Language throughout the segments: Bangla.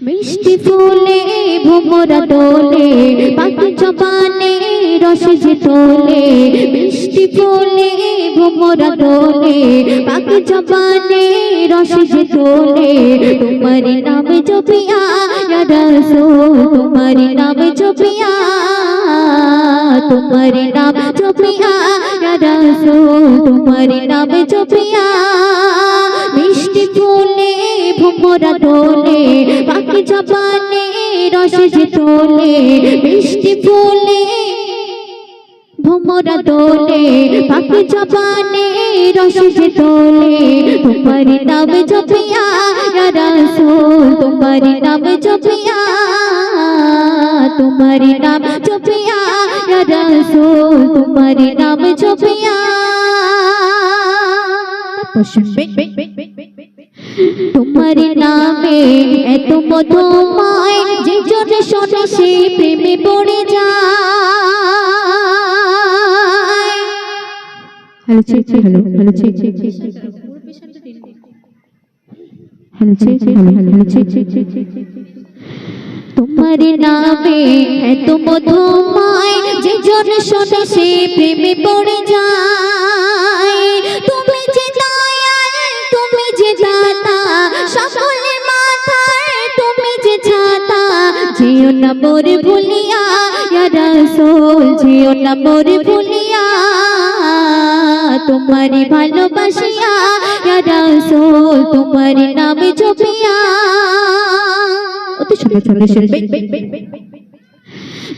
মিষ্টি ফুলে, ভোমরা দোলে পাখি জবানে রস যে তোলে। মিষ্টি ফুলে, ভোমরা দোলে পাখি জবানে রস যে তোলে। তোমার নামে জপিয়া রসো তোমার নামে জপিয়া। তোমার নাম জপিয়া রসো তোমার নামে জপিয়া। ভোমরা দোলে পাখি জবানে রস যে তোলে, মিষ্টি ফুলে। ভোমরা দোলে পাখি জবানে রস যে তোলে, তোমার নাম জপিয়া রসো তোমার নাম জপিয়া। তোমার নাম জপিয়া রসো তোমার নাম জপিয়া। তোমার নামে এত মধুময় যে জনে শোনে সে প্রেমে পড়ে যায়। Hello hello hello hello hello তোমার নামে এত মধুময় যে জন শোনে সে প্রেমে পড়ে যায়। মাথায়, তুমি যে ছাতা যেও না ভুলিয়া মোরে ভুলিয়া। তোমারি ভালোবাসিয়া তোমারি নামে শুনবে।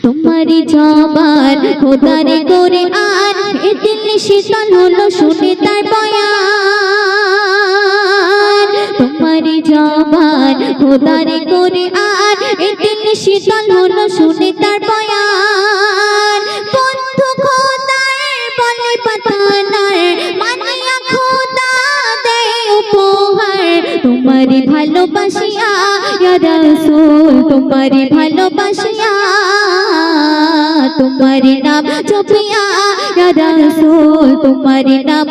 তোমারি জবান খোদারে করে আর এ দিল শীতল হলো শুনে তার বয়ান। জবান খোদারে করে আর এ দিল শীতল হলো শুনে তার বয়ান। বন্ধু বলে মানিয়া খোদা দেয় উপহার। তোমারি ভালোবাসিয়া, ইয়া তোমারি ভালোবাসিয়া। তোমারি নাম জপিয়া নাম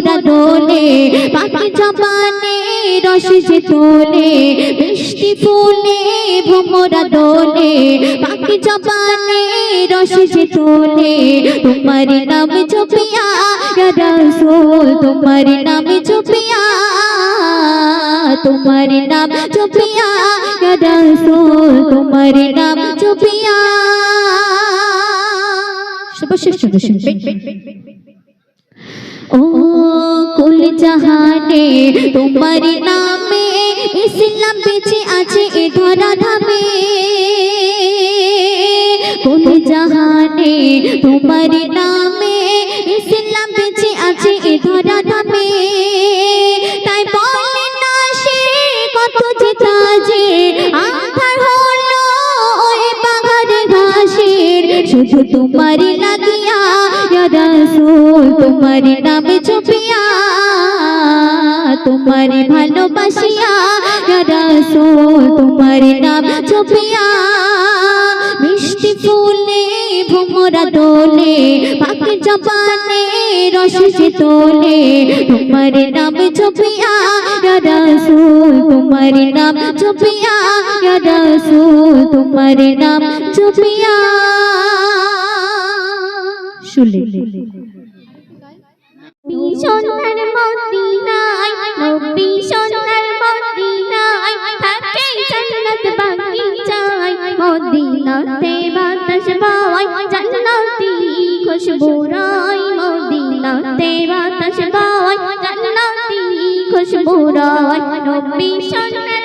ভোমরা দোলে পাখি জবানে রস যে তোলে, মিষ্টি ফুলে, ভোমরা দোলে, পাখি জবানে রস যে তোলে, তোমারি নাম জপিয়া রাসূল, তোমারি নাম জপিয়া, তোমারি নাম জপিয়া রাসূল, তোমারি নাম জপিয়া। সুন্দর শুনবে। ও কুল জাহানে, তোমার নামে ইসলাম বেঁচে আছে এ ধরা ধামে। কুল জাহানে, তোমার নামে ইসলাম বেঁচে আছে এ ধরা ধামে। তাই বলে না সে কত যে তাজে আধার হলো ওই বাগানে ঘাসের শুধু ইয়া রাসূল তোমারই নামে জপিয়া তোমারই ভালোবাসিয়া রাসূল তোমারই নাম জপিয়া। মিষ্টি ফুলে, ভোমরা দোলে পাখি জবানে রস তোলে, তোমার নাম ইয়া রাসূল তোমার নাম জপিয়া ইয়া তোমার নাম জপিয়া। শুনলে? সোনার মদিনায় নবী সোনার মদিনায়, থাকে জান্নাত বাকি চাই। মদিনাতে বাতাস বাওয়াই জান্নাতি খুশবু নবী সোনার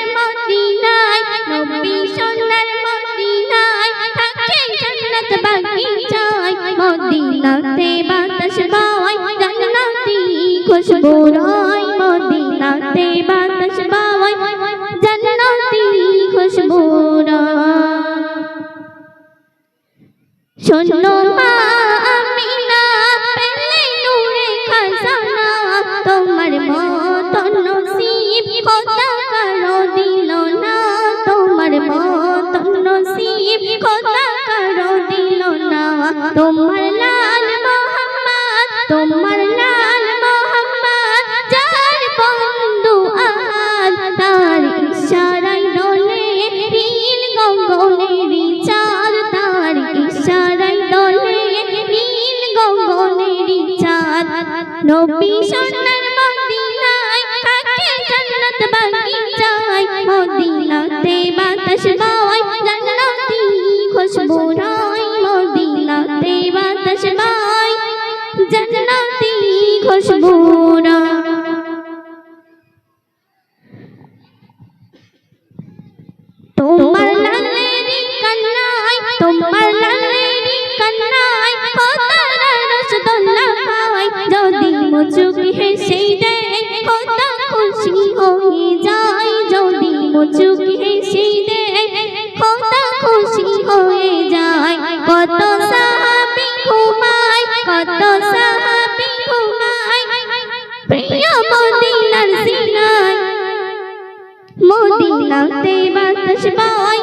বাতাস বাওয়াই জান্নাতি খুশবু শোনো মা আমিনা, পেলে নূরে খাজানা। তোমার মতন নসিব খোদা কারও দিল না। তোমার মতন নসিব খোদা কারও দিল না। তোমার লাল মোহাম্মদ, তোমার লাল নবী সোনার মদিনায় থাকে জান্নাত বাগিচায় মদিনাতে বাতাস বয়, জান্নাতি খুশবু রয়। মদিনাতে বাতাস বয়, জান্নাতি খুশবু খুশিতে খোদা খুশি হয়ে যায়, কত সাহাবি ঘুমায়, কত সাহাবি ঘুমায়। প্রিয় মদিনার সিনায় মদিনাতে বাতাস পায়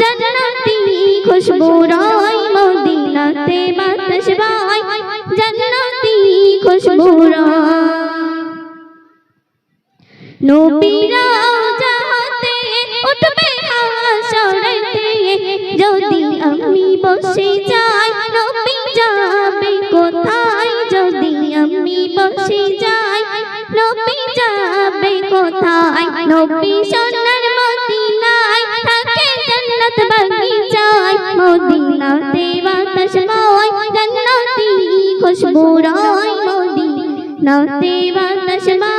জান্নাতি খুশবু রয়, মদিনাতে বাতাস পায় জান্নাতি খুশবু রয়। নবীরা যদি আমি বসে যাই নবী যাবে কোথায়? যদি আমি বসে যাই নবী যাবে কোথায়? নবী সোনার মদিনায় থাকে জান্নাত বাগিচায় মদিনাতে বাতাস বয়, জান্নাতি খুশবু রয়। মদিনাতে বাতাস বয়